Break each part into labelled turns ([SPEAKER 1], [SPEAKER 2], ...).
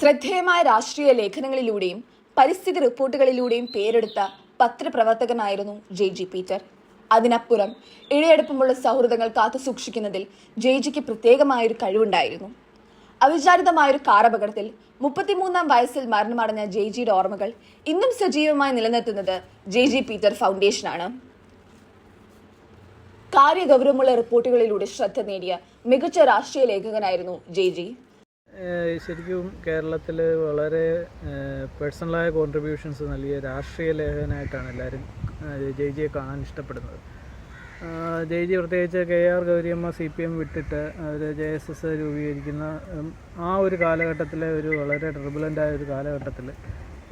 [SPEAKER 1] ശ്രദ്ധേയമായ രാഷ്ട്രീയ ലേഖനങ്ങളിലൂടെയും പരിസ്ഥിതി റിപ്പോർട്ടുകളിലൂടെയും പേരെടുത്ത പത്രപ്രവർത്തകനായിരുന്നു ജെ ജി പീറ്റർ. അതിനപ്പുറം ഇഴയടുപ്പമുള്ള സൗഹൃദങ്ങൾ കാത്തുസൂക്ഷിക്കുന്നതിൽ ജെ ജിക്ക് പ്രത്യേകമായൊരു കഴിവുണ്ടായിരുന്നു. അവിചാരിതമായൊരു കാറപകടത്തിൽ മുപ്പത്തിമൂന്നാം വയസ്സിൽ മരണമടഞ്ഞ ജെ ജിയുടെ ഓർമ്മകൾ ഇന്നും സജീവമായി നിലനിർത്തുന്നത് ജെ ജി പീറ്റർ ഫൗണ്ടേഷനാണ്. കാര്യഗൗരവമുള്ള റിപ്പോർട്ടുകളിലൂടെ ശ്രദ്ധ നേടിയ മികച്ച രാഷ്ട്രീയ ലേഖകനായിരുന്നു ജെ ജി
[SPEAKER 2] ശരിക്കും കേരളത്തിൽ വളരെ പേഴ്സണലായ കോൺട്രിബ്യൂഷൻസ് നൽകിയ രാഷ്ട്രീയ ലേഖകനായിട്ടാണ് എല്ലാവരും ജയ്ജിയെ ജിയെ കാണാൻ ഇഷ്ടപ്പെടുന്നത്. ജയ്ജി പ്രത്യേകിച്ച് K R Gouriamma C P M വിട്ടിട്ട് അവർ ജെ എസ് എസ് രൂപീകരിക്കുന്ന ആ ഒരു കാലഘട്ടത്തിലെ ഒരു വളരെ ട്രിബുലന്റായ ഒരു കാലഘട്ടത്തിൽ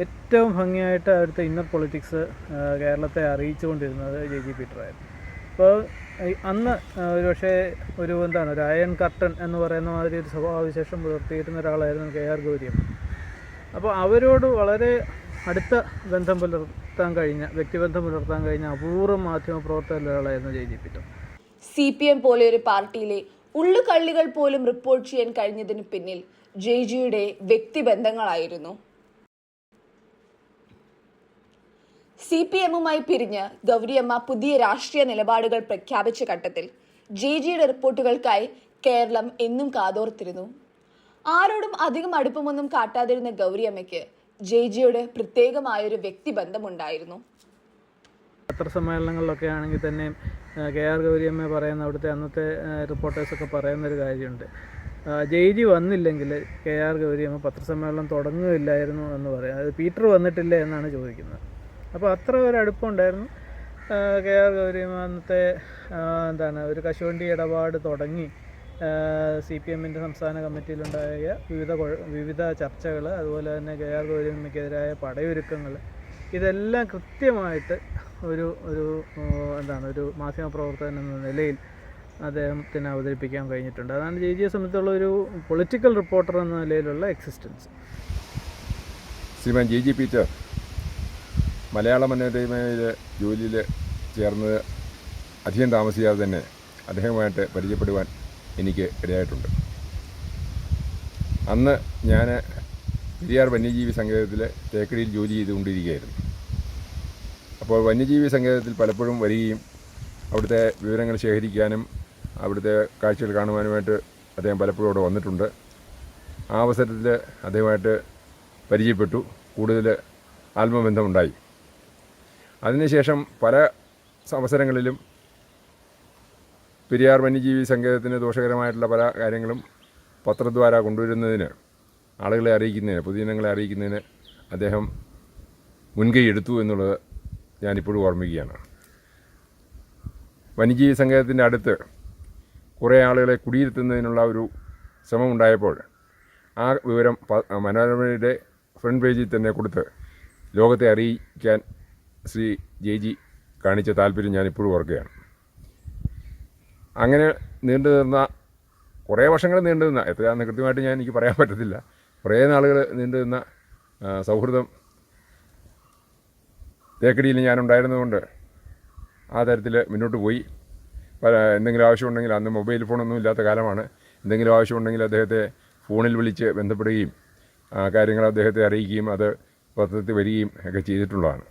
[SPEAKER 2] ഏറ്റവും ഭംഗിയായിട്ട് അവിടുത്തെ ഇന്നർ പൊളിറ്റിക്സ് കേരളത്തെ അറിയിച്ചുകൊണ്ടിരുന്നത് ജെ ജി പീറ്ററായിരുന്നു. അപ്പോൾ അന്ന് ഒരു പക്ഷേ ഒരു എന്താണ് ഒരു അയൺ കർട്ടൻ എന്ന് പറയുന്ന മാതിരി ഒരു സ്വഭാവവിശേഷം പുലർത്തിയിരുന്ന ഒരാളായിരുന്നു കെ ആർ ഗൗരിയമ്മ അപ്പോൾ അവരോട് വളരെ അടുത്ത ബന്ധം പുലർത്താൻ കഴിഞ്ഞ വ്യക്തിബന്ധം പുലർത്താൻ കഴിഞ്ഞ അപൂർവ മാധ്യമ പ്രവർത്തകരിൽ ഒരാളായിരുന്നു J G Peter
[SPEAKER 1] C P M പോലെ ഒരു പാർട്ടിയിലെ ഉള്ളുകള്ളികൾ പോലും റിപ്പോർട്ട് ചെയ്യാൻ കഴിഞ്ഞതിന് പിന്നിൽ ജെ ജിയുടെ വ്യക്തിബന്ധങ്ങളായിരുന്നു. സി പി എമ്മുമായി പിരിഞ്ഞ് ഗൗരിയമ്മ പുതിയ രാഷ്ട്രീയ നിലപാടുകൾ പ്രഖ്യാപിച്ച ഘട്ടത്തിൽ ജെ ജിയുടെ റിപ്പോർട്ടുകൾക്കായി കേരളം എന്നും കാതോർത്തിരുന്നു. ആരോടും അധികം അടുപ്പമൊന്നും കാട്ടാതിരുന്ന ഗൗരിയമ്മയ്ക്ക് ജെ ജിയുടെ പ്രത്യേകമായൊരു വ്യക്തിബന്ധമുണ്ടായിരുന്നു.
[SPEAKER 2] പത്രസമ്മേളനങ്ങളിലൊക്കെ ആണെങ്കിൽ തന്നെ കെ ആർ ഗൗരിയമ്മ പറയുന്ന അവിടുത്തെ അന്നത്തെ റിപ്പോർട്ടേഴ്സൊക്കെ പറയുന്നൊരു കാര്യമുണ്ട്. ജെയ്ജി വന്നില്ലെങ്കിൽ കെ ആർ ഗൗരിയമ്മ പത്രസമ്മേളനം തുടങ്ങുകയില്ലായിരുന്നു എന്ന് പറയാം. അത് പീറ്റർ വന്നിട്ടില്ല എന്നാണ് ചോദിക്കുന്നത്. അപ്പോൾ അത്ര ഒരു അടുപ്പമുണ്ടായിരുന്നു കെ ആർ ഗൗരിയമ്മ അന്നത്തെ എന്താണ് ഒരു കശുവണ്ടി ഇടപാട് തുടങ്ങി. സി പി എമ്മിന്റെ സംസ്ഥാന കമ്മിറ്റിയിലുണ്ടായ വിവിധ വിവിധ ചർച്ചകൾ അതുപോലെ തന്നെ കെ ആർ ഗൗരിയമ്മയ്ക്കെതിരായ പടയൊരുക്കങ്ങൾ ഇതെല്ലാം കൃത്യമായിട്ട് ഒരു ഒരു എന്താണ് ഒരു മാധ്യമപ്രവർത്തകൻ എന്ന നിലയിൽ അദ്ദേഹത്തിന് അവതരിപ്പിക്കാൻ കഴിഞ്ഞിട്ടുണ്ട്. അതാണ് ജെ ജിയെ സംബന്ധിച്ചുള്ള ഒരു പൊളിറ്റിക്കൽ റിപ്പോർട്ടർ എന്ന നിലയിലുള്ള existence
[SPEAKER 3] Sriman G G Peter Malayala മനോരമയിൽ ജോലിയിൽ ചേർന്നത് അധികം താമസിയാതെ തന്നെ അദ്ദേഹവുമായിട്ട് പരിചയപ്പെടുവാൻ എനിക്ക് ഇടയായിട്ടുണ്ട്. അന്ന് ഞാൻ പെരിയാർ വന്യജീവി സങ്കേതത്തിൽ തേക്കടിയിൽ ജോലി ചെയ്തുകൊണ്ടിരിക്കുകയായിരുന്നു. അപ്പോൾ വന്യജീവി സങ്കേതത്തിൽ പലപ്പോഴും വരികയും അവിടുത്തെ വിവരങ്ങൾ ശേഖരിക്കാനും അവിടുത്തെ കാഴ്ചകൾ കാണുവാനുമായിട്ട് അദ്ദേഹം പലപ്പോഴും അവിടെ വന്നിട്ടുണ്ട്. ആ അവസരത്തിൽ അദ്ദേഹമായിട്ട് പരിചയപ്പെട്ടു. കൂടുതൽ ആത്മബന്ധമുണ്ടായി. അതിനുശേഷം പല അവസരങ്ങളിലും പെരിയാർ വന്യജീവി സങ്കേതത്തിന് ദോഷകരമായിട്ടുള്ള പല കാര്യങ്ങളും പത്രദ്വാര കൊണ്ടുവരുന്നതിന് ആളുകളെ അറിയിക്കുന്നതിന് പൊതുജനങ്ങളെ അറിയിക്കുന്നതിന് അദ്ദേഹം മുൻകൈ എടുത്തു എന്നുള്ളത് ഞാനിപ്പോഴും ഓർമ്മിക്കുകയാണ്. വന്യജീവി സങ്കേതത്തിന്റെ അടുത്ത് കുറേ ആളുകളെ കുടിയിരുത്തുന്നതിനുള്ള ഒരു ശ്രമമുണ്ടായപ്പോൾ ആ വിവരം മനോരമയുടെ ഫ്രണ്ട് പേജിൽ തന്നെ കൊടുത്ത് ലോകത്തെ അറിയിക്കാൻ ശ്രീ ജെ ജി കാണിച്ച താല്പര്യം ഞാനിപ്പോഴും ഓർക്കുകയാണ്. അങ്ങനെ നീണ്ടു നിന്ന കുറേ വർഷങ്ങൾ നീണ്ടു നിന്ന എത്രയാണെന്ന് കൃത്യമായിട്ട് ഞാൻ എനിക്ക് പറയാൻ പറ്റത്തില്ല. കുറേ നാളുകൾ നീണ്ടു നിന്ന സൗഹൃദം തേക്കടിയിൽ ഞാനുണ്ടായിരുന്നതുകൊണ്ട് ആ തരത്തിൽ മുന്നോട്ട് പോയി. എന്തെങ്കിലും ആവശ്യമുണ്ടെങ്കിൽ അന്ന് മൊബൈൽ ഫോണൊന്നും ഇല്ലാത്ത കാലമാണ്. എന്തെങ്കിലും ആവശ്യമുണ്ടെങ്കിൽ അദ്ദേഹത്തെ ഫോണിൽ വിളിച്ച് ബന്ധപ്പെടുകയും കാര്യങ്ങൾ അദ്ദേഹത്തെ അറിയിക്കുകയും അത് പത്രത്തിൽ വരികയും ഒക്കെ ചെയ്തിട്ടുള്ളതാണ്.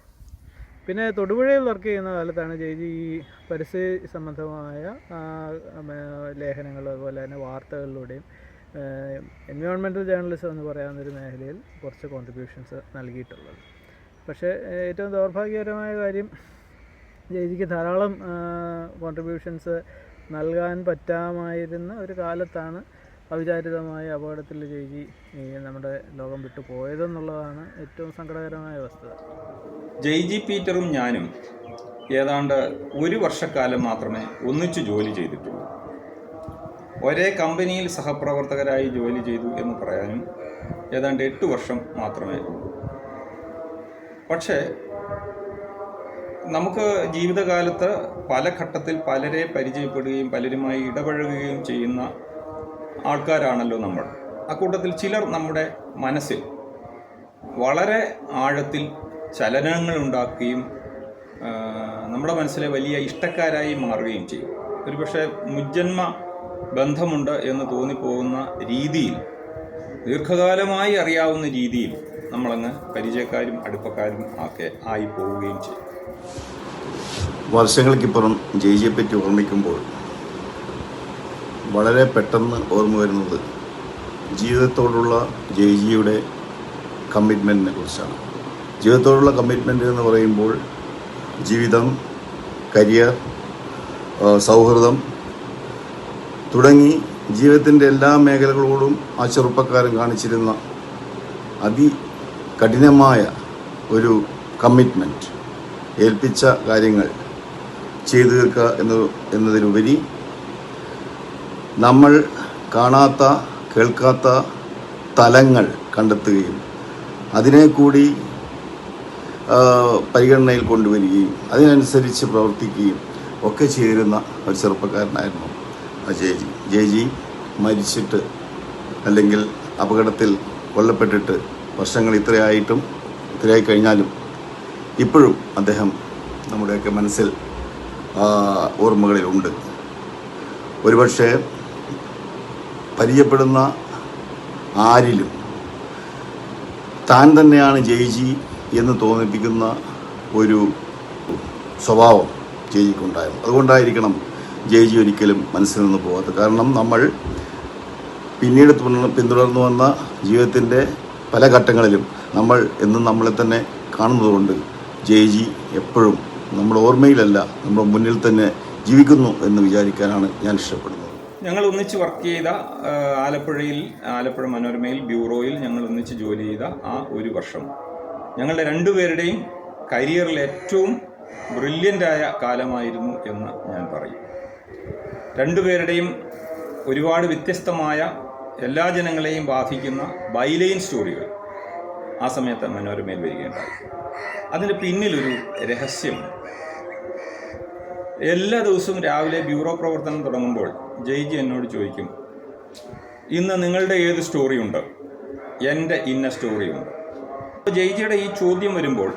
[SPEAKER 2] പിന്നെ തൊടുപുഴയിൽ വർക്ക് ചെയ്യുന്ന കാലത്താണ് ചേച്ചി ഈ പരിസ്ഥിതി സംബന്ധമായ ലേഖനങ്ങൾ അതുപോലെ തന്നെ വാർത്തകളിലൂടെയും എൻവയോൺമെന്റൽ ജേർണലിസം എന്ന് പറയാവുന്ന ഒരു മേഖലയിൽ കുറച്ച് കോൺട്രിബ്യൂഷൻസ് നൽകിയിട്ടുള്ളത്. പക്ഷേ ഏറ്റവും ദൗർഭാഗ്യകരമായ കാര്യം ചേച്ചിക്ക് ധാരാളം കോൺട്രിബ്യൂഷൻസ് നൽകാൻ പറ്റാമായിരുന്ന ഒരു കാലത്താണ് അവിചാരിതമായ അപകടത്തിൽ ചേച്ചി നമ്മുടെ ലോകം വിട്ടു പോയതെന്നുള്ളതാണ് ഏറ്റവും സങ്കടകരമായ വസ്തുത.
[SPEAKER 4] ജയ് ജി പീറ്ററും ഞാനും ഏതാണ്ട് ഒരു വർഷക്കാലം മാത്രമേ ഒന്നിച്ചു ജോലി ചെയ്തിട്ടുള്ളൂ. ഒരേ കമ്പനിയിൽ സഹപ്രവർത്തകരായി ജോലി ചെയ്തു എന്ന് പറയാനും ഏതാണ്ട് എട്ട് വർഷം മാത്രമേ ഉള്ളൂ. പക്ഷേ നമുക്ക് ജീവിതകാലത്ത് പല ഘട്ടത്തിൽ പലരെ പരിചയപ്പെടുകയും പലരുമായി ഇടപഴകുകയും ചെയ്യുന്ന ആൾക്കാരാണല്ലോ നമ്മൾ. അക്കൂട്ടത്തിൽ ചിലർ നമ്മുടെ മനസ്സിൽ വളരെ ആഴത്തിൽ ചലനങ്ങൾ ഉണ്ടാക്കുകയും നമ്മുടെ മനസ്സിലെ വലിയ ഇഷ്ടക്കാരായി മാറുകയും ചെയ്യും. ഒരുപക്ഷെ മുജ്ജന്മ ബന്ധമുണ്ട് എന്ന് തോന്നിപ്പോകുന്ന രീതിയിൽ ദീർഘകാലമായി അറിയാവുന്ന രീതിയിൽ നമ്മളങ്ങ് പരിചയക്കാരും അടുപ്പക്കാരും ഒക്കെ ആയി പോവുകയും ചെയ്യും.
[SPEAKER 5] വർഷങ്ങൾക്കിപ്പുറം ജയിജിയെ പറ്റി ഓർമ്മിക്കുമ്പോൾ വളരെ പെട്ടെന്ന് ഓർമ്മ വരുന്നത് ജീവിതത്തോടുള്ള ജയ്ജിയുടെ കമ്മിറ്റ്മെന്റിനെ കുറിച്ചാണ്. ജീവിതത്തോടുള്ള കമ്മിറ്റ്മെന്റ് എന്ന് പറയുമ്പോൾ ജീവിതം കരിയർ സൗഹൃദം തുടങ്ങി ജീവിതത്തിന്റെ എല്ലാ മേഖലകളോടും ആ ചെറുപ്പക്കാരൻ കാണിച്ചിരുന്ന അതികഠിനമായ ഒരു കമ്മിറ്റ്മെന്റ് ഏൽപ്പിച്ച കാര്യങ്ങൾ ചെയ്തു തീർക്കുക എന്ന് എന്നതിലുപരി നമ്മൾ കാണാത്ത കേൾക്കാത്ത തലങ്ങൾ കണ്ടെത്തുകയും അതിനെ കൂടി പരിഗണനയിൽ കൊണ്ടുവരികയും അതിനനുസരിച്ച് പ്രവർത്തിക്കുകയും ഒക്കെ ചെയ്തിരുന്ന ഒരു ചെറുപ്പക്കാരനായിരുന്നു ആ ജയജി ജയജി മരിച്ചിട്ട് അല്ലെങ്കിൽ അപകടത്തിൽ കൊല്ലപ്പെട്ടിട്ട് വർഷങ്ങൾ ഇത്രയായിട്ടും ഇത്രയായി കഴിഞ്ഞാലും ഇപ്പോഴും അദ്ദേഹം നമ്മുടെയൊക്കെ മനസ്സിൽ ഓർമ്മകളിലുണ്ട്. ഒരുപക്ഷെ പരിചയപ്പെടുന്ന ആരിലും താൻ തന്നെയാണ് ജയിജി എന്ന് തോന്നിപ്പിക്കുന്ന ഒരു സ്വഭാവം ജയിജിക്കുണ്ടായിരുന്നു അതുകൊണ്ടായിരിക്കണം ജയിജി ഒരിക്കലും മനസ്സിൽ നിന്ന് പോകാത്തത് കാരണം നമ്മൾ പിന്നീട് തുടർന്ന് പിന്തുടർന്നു വന്ന ജീവിതത്തിന്റെ പല ഘട്ടങ്ങളിലും നമ്മൾ എന്നും നമ്മളെ തന്നെ കാണുന്നതുകൊണ്ട് ജയിജി എപ്പോഴും നമ്മുടെ ഓർമ്മയിലല്ല നമ്മുടെ മുന്നിൽ തന്നെ ജീവിക്കുന്നു എന്ന് വിചാരിക്കാനാണ് ഞാൻ ഇഷ്ടപ്പെടുന്നത്.
[SPEAKER 4] ഞങ്ങൾ ഒന്നിച്ച് വർക്ക് ചെയ്ത ആലപ്പുഴയിൽ ആലപ്പുഴ മനോരമയിൽ ബ്യൂറോയിൽ ഞങ്ങൾ ഒന്നിച്ച് ജോലി ചെയ്ത ആ ഒരു വർഷം. ഞങ്ങളുടെ രണ്ടുപേരുടെയും കരിയറിൽ ഏറ്റവും ബ്രില്യന്റായ കാലമായിരുന്നു എന്ന് ഞാൻ പറയും. രണ്ടുപേരുടെയും ഒരുപാട് വ്യത്യസ്തമായ എല്ലാ ജനങ്ങളെയും ബാധിക്കുന്ന ബൈലൈൻ സ്റ്റോറികൾ ആ സമയത്ത് മനോരമയിൽ വരികയുണ്ടായി. അതിന് പിന്നിലൊരു രഹസ്യമുണ്ട്. എല്ലാ ദിവസവും രാവിലെ ബ്യൂറോ പ്രവർത്തനം തുടങ്ങുമ്പോൾ ജയ്ജി എന്നോട് ചോദിക്കും ഇന്ന് നിങ്ങളുടെ ഏത് സ്റ്റോറിയുണ്ട് എന്റെ ഇന്ന സ്റ്റോറിയുണ്ട് അപ്പോൾ ജയ്ജിയുടെ ഈ ചോദ്യം വരുമ്പോൾ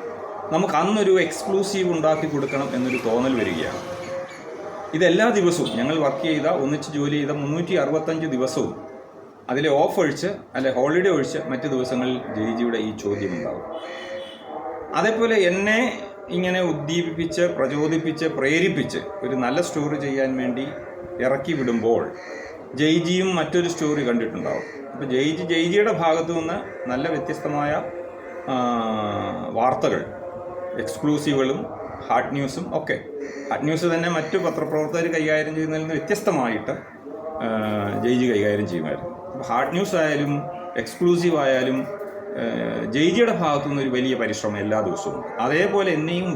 [SPEAKER 4] നമുക്ക് അന്നൊരു എക്സ്ക്ലൂസീവ് ഉണ്ടാക്കി കൊടുക്കണം എന്നൊരു തോന്നൽ വരികയാണ്. ഇതെല്ലാ ദിവസവും ഞങ്ങൾ വർക്ക് ചെയ്ത ഒന്നിച്ച് ജോലി ചെയ്ത മുന്നൂറ്റി അറുപത്തഞ്ച് ദിവസവും അതിലെ ഓഫ് ഒഴിച്ച് അല്ലെ ഹോളിഡേ ഒഴിച്ച് മറ്റു ദിവസങ്ങളിൽ ജയ്ജിയുടെ ഈ ചോദ്യം ഉണ്ടാവും. അതേപോലെ എന്നെ ഇങ്ങനെ ഉദ്ദീപിപ്പിച്ച് പ്രചോദിപ്പിച്ച് പ്രേരിപ്പിച്ച് ഒരു നല്ല സ്റ്റോറി ചെയ്യാൻ വേണ്ടി ഇറക്കി വിടുമ്പോൾ ജയ്ജിയും മറ്റൊരു സ്റ്റോറി കണ്ടിട്ടുണ്ടാവും. അപ്പോൾ ജയ്ജി ജയ്ജിയുടെ ഭാഗത്തു നിന്ന് നല്ല വ്യത്യസ്തമായ വാർത്തകൾ എക്സ്ക്ലൂസീവുകളും ഹാർട്ട് ന്യൂസും ഒക്കെ. ഹാർട്ട് ന്യൂസ് തന്നെ മറ്റു പത്രപ്രവർത്തകർ കൈകാര്യം ചെയ്യുന്നതിൽ നിന്ന് വ്യത്യസ്തമായിട്ട് ജയ്ജി കൈകാര്യം ചെയ്യുമായിരുന്നു. അപ്പോൾ ഹാർഡ് ന്യൂസ് ആയാലും എക്സ്ക്ലൂസീവ് ആയാലും ജയ്ജിയുടെ ഭാഗത്തു നിന്ന് ഒരു വലിയ പരിശ്രമം എല്ലാ ദിവസവും അതേപോലെ എന്നെയും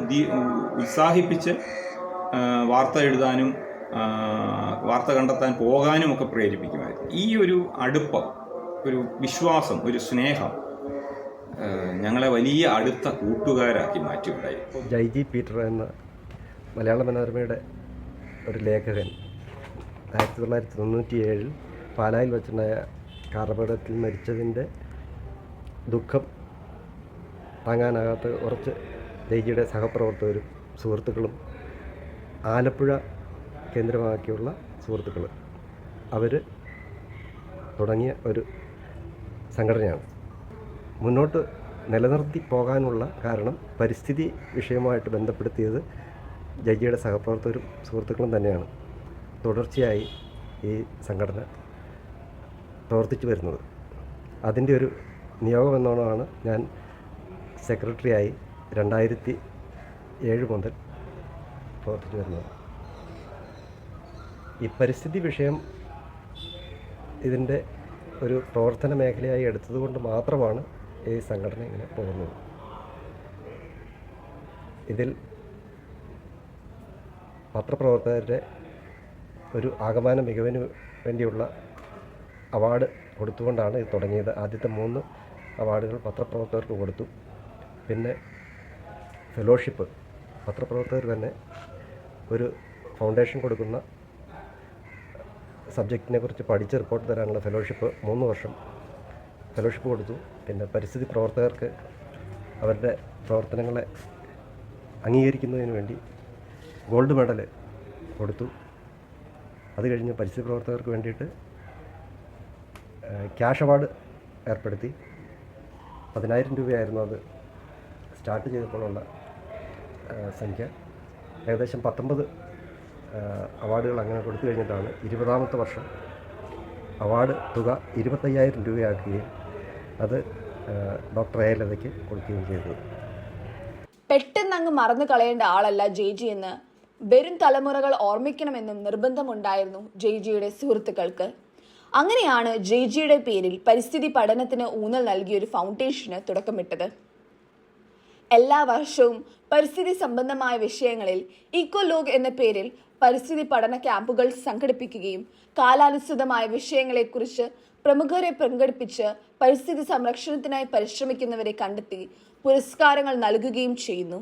[SPEAKER 4] ഉത്സാഹിപ്പിച്ച് വാർത്ത എഴുതാനും വാർത്ത കണ്ടെത്താൻ പോകാനും ഒക്കെ പ്രേരിപ്പിക്കുമായിരുന്നു. ഈ ഒരു അടുപ്പം ഒരു വിശ്വാസം ഒരു സ്നേഹം ഞങ്ങളെ വലിയ അടുത്ത കൂട്ടുകാരാക്കി മാറ്റിയുണ്ടായി.
[SPEAKER 6] ജൈജി പീറ്റർ എന്ന മലയാള മനോരമയുടെ ഒരു ലേഖകൻ ആയിരത്തി തൊള്ളായിരത്തി തൊണ്ണൂറ്റി ഏഴിൽ പാലായിൽ വെച്ചുണ്ടായ കാർപടത്തിൽ മരിച്ചതിന്റെ ദുഃഖം താങ്ങാനാകാത്ത കുറച്ച് ജയ്ജിയുടെ സഹപ്രവർത്തകരും സുഹൃത്തുക്കളും ആലപ്പുഴ കേന്ദ്രമാക്കിയുള്ള സുഹൃത്തുക്കൾ അവർ തുടങ്ങിയ ഒരു സംഘടനയാണ്. മുന്നോട്ട് നിലനിർത്തി പോകാനുള്ള കാരണം പരിസ്ഥിതി വിഷയവുമായിട്ട് ബന്ധപ്പെടുത്തിയത് ജയ്ജിയുടെ സഹപ്രവർത്തകരും സുഹൃത്തുക്കളും തന്നെയാണ്. തുടർച്ചയായി ഈ സംഘടന പ്രവർത്തിച്ചു വരുന്നത്. അതിന്റെ ഒരു നിയോഗം എന്നോണമാണ് ഞാൻ സെക്രട്ടറിയായി രണ്ടായിരത്തി ഏഴ് മുതൽ പ്രവർത്തിച്ചു വരുന്നത്. ഈ പരിസ്ഥിതി വിഷയം ഇതിന്റെ ഒരു പ്രവർത്തന മേഖലയായി എടുത്തതുകൊണ്ട് മാത്രമാണ് ഈ സംഘടന ഇങ്ങനെ പോകുന്നത്. ഇതിൽ പത്രപ്രവർത്തകരുടെ ഒരു ആകമാന മികവിന് വേണ്ടിയുള്ള അവാർഡ് കൊടുത്തുകൊണ്ടാണ് ഇത് തുടങ്ങിയത്. ആദ്യത്തെ മൂന്ന് അവാർഡുകൾ പത്രപ്രവർത്തകർക്ക് കൊടുത്തു. പിന്നെ ഫെലോഷിപ്പ് പത്രപ്രവർത്തകർ തന്നെ ഒരു ഫൗണ്ടേഷൻ കൊടുക്കുന്ന സബ്ജക്റ്റിനെ കുറിച്ച് പഠിച്ച് റിപ്പോർട്ട് തരാനുള്ള ഫെലോഷിപ്പ് മൂന്ന് വർഷം ഫെലോഷിപ്പ് കൊടുത്തു. പിന്നെ പരിസ്ഥിതി പ്രവർത്തകർക്ക് അവരുടെ പ്രവർത്തനങ്ങളെ അംഗീകരിക്കുന്നതിന് വേണ്ടി ഗോൾഡ് മെഡൽ കൊടുത്തു. അത് കഴിഞ്ഞ് പരിസ്ഥിതി പ്രവർത്തകർക്ക് വേണ്ടിയിട്ട് ക്യാഷ് അവാർഡ് ഏർപ്പെടുത്തി. പതിനായിരം രൂപയായിരുന്നു അത്. സ്റ്റാർട്ട് ചെയ്തപ്പോഴുള്ള സംഖ്യ. ഏകദേശം പത്തൊമ്പത് അവാർഡുകൾ അങ്ങനെ കൊടുത്തു കഴിഞ്ഞിട്ടാണ് ഇരുപതാമത്തെ വർഷം അവാർഡ് തുക ഇരുപത്തയ്യായിരം രൂപയാക്കുകയും അത് ഡോക്ടർ അയലതയ്ക്ക് കൊടുക്കുകയും ചെയ്തത്.
[SPEAKER 1] പെട്ടെന്ന് അങ്ങ് മറന്നു കളയേണ്ട ആളല്ല ജെയ്ജി എന്ന് വരും തലമുറകൾ ഓർമ്മിക്കണമെന്നും നിർബന്ധമുണ്ടായിരുന്നു ജെയ്ജിയുടെ സുഹൃത്തുക്കൾക്ക്. അങ്ങനെയാണ് ജെ ജിയുടെ പേരിൽ പരിസ്ഥിതി പഠനത്തിന് ഊന്നൽ നൽകിയ ഒരു ഫൗണ്ടേഷന് തുടക്കമിട്ടത്. എല്ലാ വർഷവും പരിസ്ഥിതി സംബന്ധമായ വിഷയങ്ങളിൽ ഇക്കോലോഗ് എന്ന പേരിൽ പരിസ്ഥിതി പഠന ക്യാമ്പുകൾ സംഘടിപ്പിക്കുകയും കാലാനുസൃതമായ വിഷയങ്ങളെക്കുറിച്ച് പ്രമുഖരെ പങ്കെടുപ്പിച്ച് പരിസ്ഥിതി സംരക്ഷണത്തിനായി പരിശ്രമിക്കുന്നവരെ കണ്ടെത്തി പുരസ്കാരങ്ങൾ നൽകുകയും ചെയ്യുന്നു.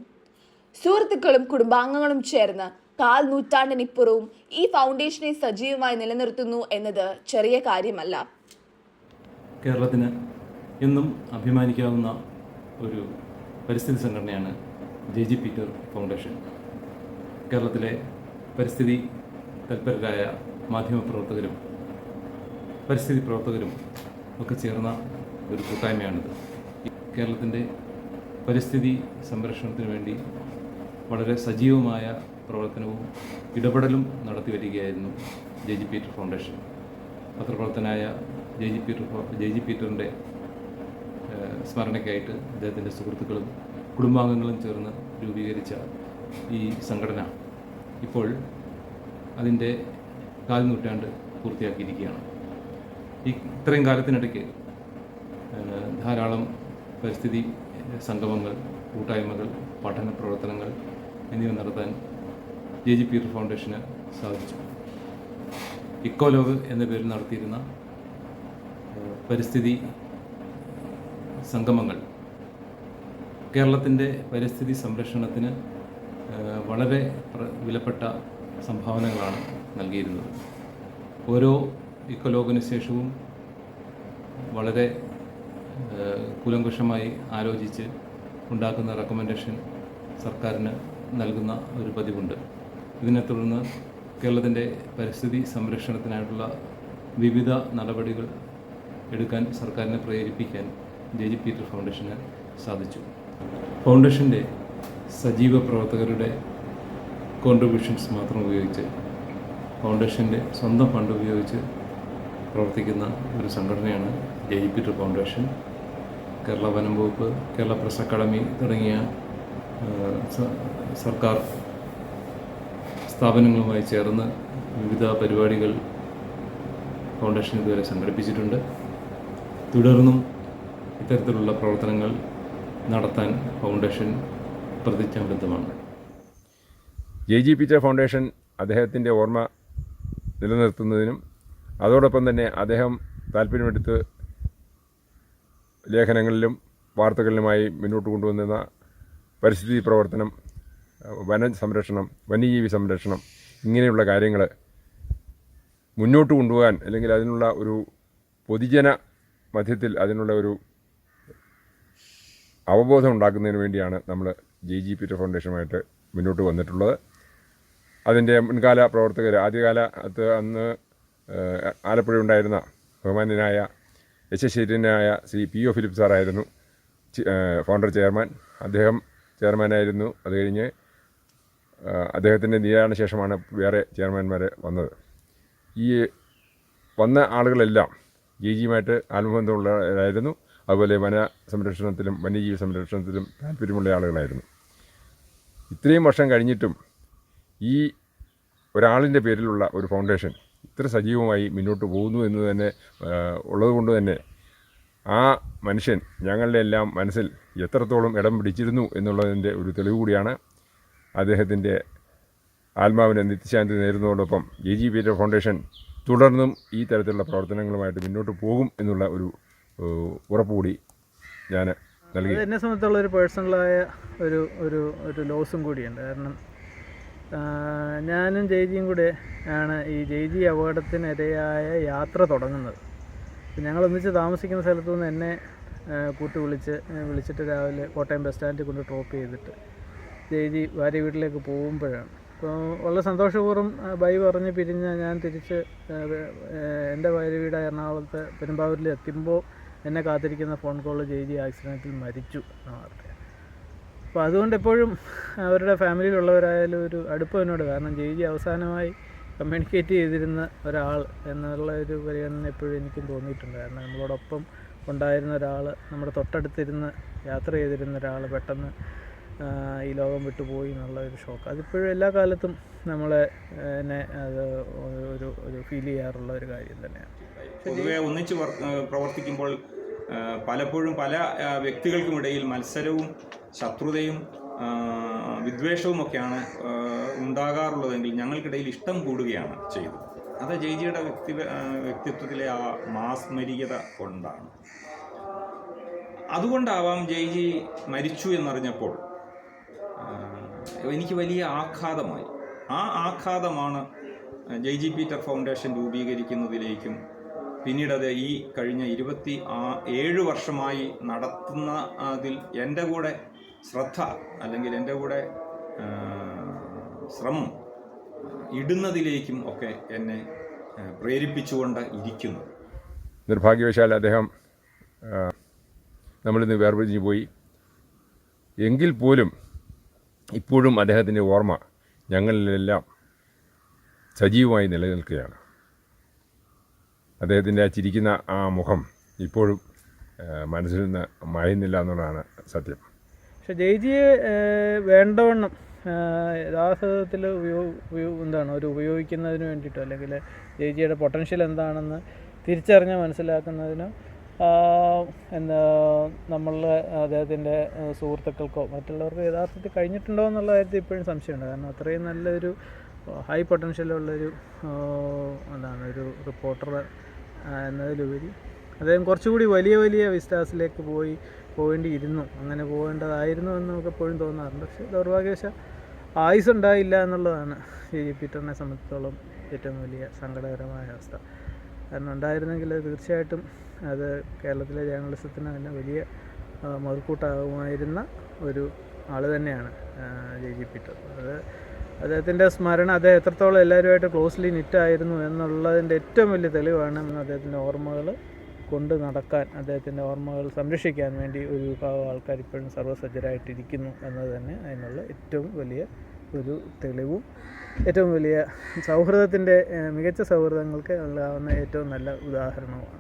[SPEAKER 1] സുഹൃത്തുക്കളും കുടുംബാംഗങ്ങളും ചേർന്ന് കാൽ നൂറ്റാണ്ടിനിപ്പുറവും ഈ ഫൗണ്ടേഷനെ സജീവമായി നിലനിർത്തുന്നു എന്നത് ചെറിയ കാര്യമല്ല.
[SPEAKER 7] കേരളത്തിന് എന്നും അഭിമാനിക്കാവുന്ന ഒരു പരിസ്ഥിതി സംഘടനയാണ് ജെ ജി പീറ്റർ ഫൗണ്ടേഷൻ. കേരളത്തിലെ പരിസ്ഥിതി തൽപരരായ മാധ്യമപ്രവർത്തകരും പരിസ്ഥിതി പ്രവർത്തകരും ഒക്കെ ചേർന്ന ഒരു കൂട്ടായ്മയാണിത്. കേരളത്തിന്റെ പരിസ്ഥിതി സംരക്ഷണത്തിന് വേണ്ടി വളരെ സജീവമായ പ്രവർത്തനവും ഇടപെടലും നടത്തി വരികയായിരുന്നു J G Peter foundation. പത്രപ്രവർത്തനായ J G Peter J G പീറ്ററിന്റെ സ്മരണയ്ക്കായിട്ട് അദ്ദേഹത്തിന്റെ സുഹൃത്തുക്കളും കുടുംബാംഗങ്ങളും ചേർന്ന് രൂപീകരിച്ച ഈ സംഘടന ഇപ്പോൾ അതിന്റെ കാൽ നൂറ്റാണ്ട് പൂർത്തിയാക്കിയിരിക്കുകയാണ്. ഈ ഇത്രയും കാലത്തിനിടയ്ക്ക് ധാരാളം പരിസ്ഥിതി സംഗമങ്ങൾ കൂട്ടായ്മകൾ പഠന പ്രവർത്തനങ്ങൾ എന്നിവ നടത്താൻ ജെ ജി പീറ്റർ ഫൗണ്ടേഷന് സാധിച്ചു. ഇക്കോലോഗ് എന്ന പേരിൽ നടത്തിയിരുന്ന പരിസ്ഥിതി സംഗമങ്ങൾ കേരളത്തിന്റെ പരിസ്ഥിതി സംരക്ഷണത്തിന് വളരെ വിലപ്പെട്ട സംഭാവനകളാണ് നൽകിയിരുന്നത്. ഓരോ ഇക്കോലോഗിന് ശേഷവും വളരെ കൂലങ്കുഷമായി ആലോചിച്ച് ഉണ്ടാക്കുന്ന റെക്കമെൻഡേഷൻ സർക്കാരിന് നൽകുന്ന ഒരു പതിവുണ്ട്. ഇതിനെ തുടർന്ന് കേരളത്തിന്റെ പരിസ്ഥിതി സംരക്ഷണത്തിനായിട്ടുള്ള വിവിധ നടപടികൾ എടുക്കാൻ സർക്കാരിനെ പ്രേരിപ്പിക്കാൻ ജെ ജി പീറ്റർ ഫൗണ്ടേഷന് സാധിച്ചു. ഫൗണ്ടേഷന്റെ സജീവ പ്രവർത്തകരുടെ കോൺട്രിബ്യൂഷൻസ് മാത്രം ഉപയോഗിച്ച് ഫൗണ്ടേഷന്റെ സ്വന്തം ഫണ്ട് ഉപയോഗിച്ച് പ്രവർത്തിക്കുന്ന ഒരു സംഘടനയാണ് J G Peter foundation. Kerala വനം വകുപ്പ് കേരള പ്രസ് അക്കാഡമി തുടങ്ങിയ സർക്കാർ സ്ഥാപനങ്ങളുമായി ചേർന്ന് വിവിധ പരിപാടികൾ ഫൗണ്ടേഷൻ ഇതുവരെ സംഘടിപ്പിച്ചിട്ടുണ്ട്. തുടർന്നും ഇത്തരത്തിലുള്ള പ്രവർത്തനങ്ങൾ നടത്താൻ ഫൗണ്ടേഷൻ പ്രതിജ്ഞാബദ്ധമാണ്.
[SPEAKER 3] ജെ ജി പീറ്റർ ഫൗണ്ടേഷൻ അദ്ദേഹത്തിന്റെ ഓർമ്മ നിലനിർത്തുന്നതിനും അതോടൊപ്പം തന്നെ അദ്ദേഹം താല്പര്യമെടുത്ത് ലേഖനങ്ങളിലും വാർത്തകളിലുമായി മുന്നോട്ട് കൊണ്ടുവന്നിരുന്ന പരിസ്ഥിതി പ്രവർത്തനം വന സംരക്ഷണം വന്യജീവി സംരക്ഷണം ഇങ്ങനെയുള്ള കാര്യങ്ങൾ മുന്നോട്ട് കൊണ്ടുപോകാൻ അല്ലെങ്കിൽ അതിനുള്ള ഒരു പൊതുജന മധ്യത്തിൽ അതിനുള്ള ഒരു അവബോധം ഉണ്ടാക്കുന്നതിന് വേണ്ടിയാണ് നമ്മൾ ജെ ജി പീറ്റർ ഫൗണ്ടേഷനുമായിട്ട് മുന്നോട്ട് വന്നിട്ടുള്ളത്. അതിന്റെ മുൻകാല പ്രവർത്തകർ ആദ്യകാലത്ത് അന്ന് ആലപ്പുഴ ഉണ്ടായിരുന്ന ബഹുമാന്യനായ യശശീര്യനായ ശ്രീ പി ഒ ഫിലിപ്പ് സാറായിരുന്നു ഫൗണ്ടർ ചെയർമാൻ അദ്ദേഹം ചെയർമാനായിരുന്നു അത് കഴിഞ്ഞ് അദ്ദേഹത്തിന്റെ നിര്യാണ ശേഷമാണ് വേറെ ചെയർമാൻമാർ വന്നത്. ഈ വന്ന ആളുകളെല്ലാം ജി ജിയുമായിട്ട് ആത്മബന്ധമുള്ളവരായിരുന്നു. അതുപോലെ വന സംരക്ഷണത്തിലും വന്യജീവി സംരക്ഷണത്തിലും താല്പര്യമുള്ള ആളുകളായിരുന്നു. ഇത്രയും വർഷം കഴിഞ്ഞിട്ടും ഈ ഒരാളിന്റെ പേരിലുള്ള ഒരു ഫൗണ്ടേഷൻ ഇത്ര സജീവമായി മുന്നോട്ട് പോകുന്നു എന്ന് തന്നെ ഉള്ളതുകൊണ്ട് തന്നെ ആ മനുഷ്യൻ ഞങ്ങളുടെ എല്ലാം മനസ്സിൽ എത്രത്തോളം ഇടം പിടിച്ചിരുന്നു എന്നുള്ളതിന്റെ ഒരു തെളിവ് കൂടിയാണ് അദ്ദേഹത്തിന്റെ ആത്മാവിന് നിത്യശാന്തി നേരുന്നതോടൊപ്പം ജെ ജി പീറ്റർ ഫൗണ്ടേഷൻ തുടർന്നും ഈ തരത്തിലുള്ള പ്രവർത്തനങ്ങളുമായിട്ട് മുന്നോട്ട് പോകും എന്നുള്ള ഒരു ഉറപ്പ് കൂടി ഞാൻ നൽകി.
[SPEAKER 2] എന്നെ സംബന്ധിച്ചുള്ള ഒരു പേഴ്സണലായ ഒരു ഒരു ഒരു ലോസും കൂടിയുണ്ട്. കാരണം ഞാനും ജയ്ജിയും കൂടെ ആണ് ഈ ജയ്ജി അപകടത്തിനിരയായ യാത്ര തുടങ്ങുന്നത്. ഞങ്ങൾ ഒന്നിച്ച് താമസിക്കുന്ന സ്ഥലത്തു നിന്ന് എന്നെ കൂട്ടി വിളിച്ച് വിളിച്ചിട്ട് രാവിലെ കോട്ടയം ബസ് സ്റ്റാൻഡിൽ കൊണ്ട് ഡ്രോപ്പ് ചെയ്തിട്ട് ജയ്ജി ഭാര്യ വീട്ടിലേക്ക് പോകുമ്പോഴാണ്. അപ്പോൾ വളരെ സന്തോഷപൂർവം ബൈ പറഞ്ഞ് പിരിഞ്ഞ് ഞാൻ തിരിച്ച് എന്റെ ഭാര്യ വീട് എറണാകുളത്ത് പെരുമ്പാവൂരിൽ എത്തുമ്പോൾ എന്നെ കാത്തിരിക്കുന്ന ഫോൺ കോൾ ജി ആക്സിഡന്റിൽ മരിച്ചു എന്ന വാർത്ത. അപ്പോൾ അതുകൊണ്ട് എപ്പോഴും അവരുടെ ഫാമിലിയിലുള്ളവരായാലും ഒരു അടുപ്പം എന്നോട് കാരണം ജി അവസാനമായി കമ്മ്യൂണിക്കേറ്റ് ചെയ്തിരുന്ന ഒരാൾ എന്നുള്ള ഒരു പരിഗണന എപ്പോഴും എനിക്കും തോന്നിയിട്ടുണ്ട് കാരണം നമ്മളോടൊപ്പം ഉണ്ടായിരുന്ന ഒരാൾ നമ്മുടെ തൊട്ടടുത്തിരുന്ന് യാത്ര ചെയ്തിരുന്ന ഒരാൾ പെട്ടെന്ന് ഈ ലോകം വിട്ടുപോയി എന്നുള്ള ഒരു ഷോക്ക് അതിപ്പോഴും എല്ലാ കാലത്തും നമ്മളെ എന്നെ അത് ഒരു ഒരു ഫീൽ ചെയ്യാറുള്ള ഒരു കാര്യം തന്നെയാണ്.
[SPEAKER 4] പൊതുവെ ഒന്നിച്ച് പ്രവർത്തിക്കുമ്പോൾ പലപ്പോഴും പല വ്യക്തികൾക്കും ഇടയിൽ മത്സരവും ശത്രുതയും വിദ്വേഷവും ഒക്കെയാണ് ഉണ്ടാകാറുള്ളതെങ്കിൽ ഞങ്ങൾക്കിടയിൽ ഇഷ്ടം കൂടുകയാണ് ചെയ്തത്. അത് ജയ്ജിയുടെ വ്യക്തി വ്യക്തിത്വത്തിലെ ആ മാസ്മരികത കൊണ്ടാണ്. അതുകൊണ്ടാവാം ജയ്ജി മരിച്ചു എന്നറിഞ്ഞപ്പോൾ എനിക്ക് വലിയ ആഘാതമായി. ആ ആഘാതമാണ് ജെ ജി പീറ്റർ ഫൗണ്ടേഷൻ രൂപീകരിക്കുന്നതിലേക്കും പിന്നീട് അത് ഈ കഴിഞ്ഞ ഇരുപത്തി ആ ഏഴ് വർഷമായി നടത്തുന്ന അതിൽ എന്റെ കൂടെ ശ്രദ്ധ അല്ലെങ്കിൽ എന്റെ കൂടെ ശ്രമം ഇടുന്നതിലേക്കും ഒക്കെ എന്നെ പ്രേരിപ്പിച്ചുകൊണ്ട് ഇരിക്കുന്നു.
[SPEAKER 3] നിർഭാഗ്യവശാൽ അദ്ദേഹം നമ്മളിന്ന് വേർപിരിഞ്ഞു പോയി. എങ്കിൽ പോലും ഇപ്പോഴും അദ്ദേഹത്തിന്റെ ഓർമ്മ ഞങ്ങളിലെല്ലാം സജീവമായി നിലനിൽക്കുകയാണ്. അദ്ദേഹത്തിന്റെ ആ ചിരിക്കുന്ന ആ മുഖം ഇപ്പോഴും മനസ്സിൽ നിന്ന് മായുന്നില്ല എന്നുള്ളതാണ് സത്യം.
[SPEAKER 2] പക്ഷേ ജയ്ജിയെ വേണ്ടവണ്ണം യഥാർത്ഥത്തിൽ ഉപയോഗ ഉപയോ- എന്താണ് ഒരു ഉപയോഗിക്കുന്നതിന് വേണ്ടിയിട്ടോ അല്ലെങ്കിൽ ജയ്ജിയുടെ പൊട്ടൻഷ്യൽ എന്താണെന്ന് തിരിച്ചറിഞ്ഞ് മനസ്സിലാക്കുന്നതിന് എന്താ നമ്മൾ അദ്ദേഹത്തിന്റെ സുഹൃത്തുക്കൾക്കോ മറ്റുള്ളവർക്കോ യഥാർത്ഥത്തിൽ കഴിഞ്ഞിട്ടുണ്ടോ എന്നുള്ള കാര്യത്തിൽ ഇപ്പോഴും സംശയമുണ്ട്. കാരണം അത്രയും നല്ലൊരു ഹൈ പൊട്ടൻഷ്യലുള്ളൊരു എന്താണ് ഒരു റിപ്പോർട്ടർ എന്നതിലുപരി അദ്ദേഹം കുറച്ചുകൂടി വലിയ വലിയ വിസ്റ്റാസിലേക്ക് പോയി പോകേണ്ടിയിരുന്നു. അങ്ങനെ പോകേണ്ടതായിരുന്നു എന്ന് നമുക്ക് എപ്പോഴും തോന്നാറുണ്ട്. പക്ഷേ ദൗർഭാഗ്യവശാൽ ആയുസ് ഉണ്ടായില്ല എന്നുള്ളതാണ് ജി പീറ്ററിനെ സംബന്ധിച്ചിടത്തോളം ഏറ്റവും വലിയ സങ്കടകരമായ അവസ്ഥ. കാരണം ഉണ്ടായിരുന്നെങ്കിൽ തീർച്ചയായിട്ടും അത് കേരളത്തിലെ ജേർണലിസത്തിന് തന്നെ വലിയ മുതൽക്കൂട്ടാകുമായിരുന്ന ഒരു ആൾ തന്നെയാണ് ജെ ജി പീറ്റർ അത് അദ്ദേഹത്തിന്റെ സ്മരണ അദ്ദേഹം എത്രത്തോളം എല്ലാവരുമായിട്ട് ക്ലോസ്ലി നിറ്റായിരുന്നു എന്നുള്ളതിന്റെ ഏറ്റവും വലിയ തെളിവാണ് അദ്ദേഹത്തിന്റെ ഓർമ്മകൾ കൊണ്ട് നടക്കാൻ അദ്ദേഹത്തിന്റെ ഓർമ്മകൾ സംരക്ഷിക്കാൻ വേണ്ടി ഒരു വിഭാഗം ആൾക്കാർ ഇപ്പോഴും സർവസജ്ജരായിട്ടിരിക്കുന്നു എന്നത് തന്നെ അതിനുള്ള ഏറ്റവും വലിയ ഒരു തെളിവും ഏറ്റവും വലിയ സൗഹൃദത്തിന്റെ മികച്ച സൗഹൃദങ്ങൾക്ക് ഉണ്ടാകുന്ന ഏറ്റവും നല്ല ഉദാഹരണവുമാണ്.